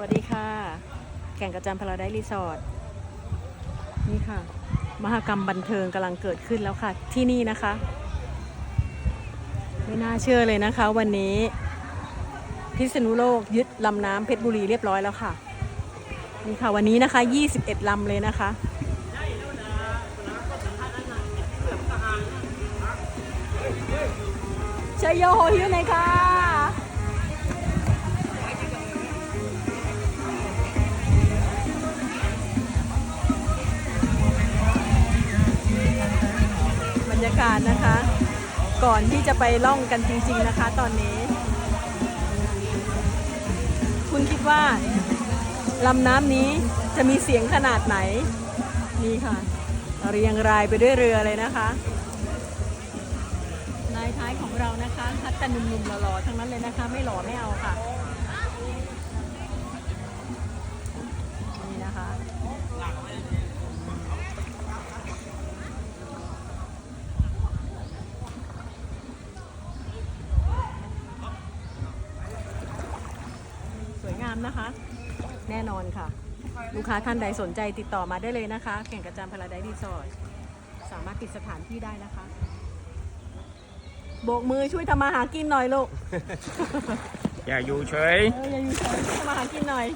วัสดีค่ะ แก่งกระจานพาราไดรีสอร์ทนี่ค่ะ มหกรรมบันเทิงกำลังเกิดขึ้นแล้วค่ะ ที่นี่นะคะ ไม่น่าเชื่อเลยนะคะ วันนี้พิษณุโลกยึดลำน้ำเพชรบุรีเรียบร้อยแล้วค่ะนี่ค่ะวันนี้นะคะ 21 ลำเลยนะคะชัยโยโฮฮิวเลยค่ะากาศนะคะ ก่อนที่จะไปล่องกันจริง ๆนะคะ ตอนนี้ คุณคิดว่าลำน้ำนี้จะมีเสียงขนาดไหน นี่ค่ะ เรียงรายไปด้วยเรือเลยนะคะนายท้ายของเรานะคะคัดแต่หนุ่มๆหล่อๆทั้งนั้นเลยนะคะ ไม่หล่อไม่เอาค่ะ นี่นะคะ สวยงามนะคะ แน่นอนค่ะ ลูกค้าท่านใดสนใจติดต่อมาได้เลยนะคะแข่งกระจานพาราไดรีสอร์ทสามารถปิดสถานที่ได้นะคะ โบกมือช่วยทำมาหากินหน่อยลูกอย่าอยู่เฉยเอออย่าอยู่เฉยทำมาหากินหน่อย